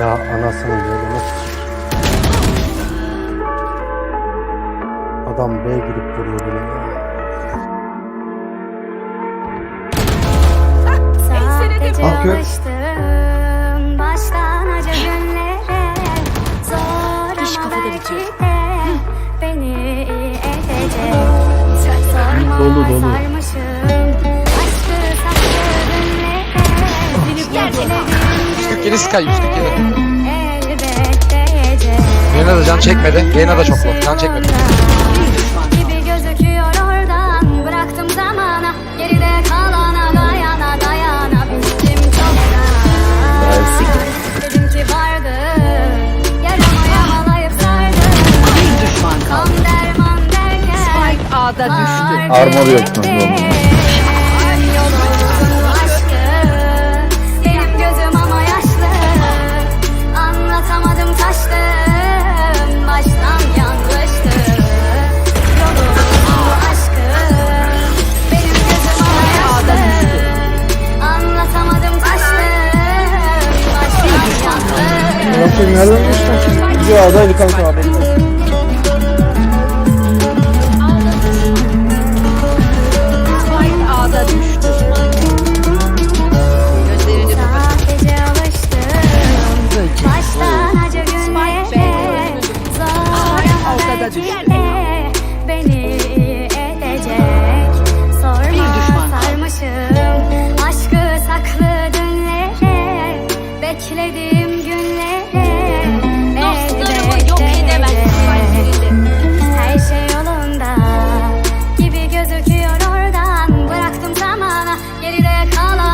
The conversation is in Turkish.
Ya anasını yolunu Adam B girip duruyor bile ya. Sadece Ah, alıştım baştan acı günlere Zor İş ama belki de beni iyi edecek Sorma Dolu, dolu. 147 Sky 147. elbet değecek Yayına da can çekmedi. Yayına da çok low. Can çekmedi. gözüküyor oradan. Bıraktım nereden düştün? Gidiyor adaydı kanka abi. geride kalan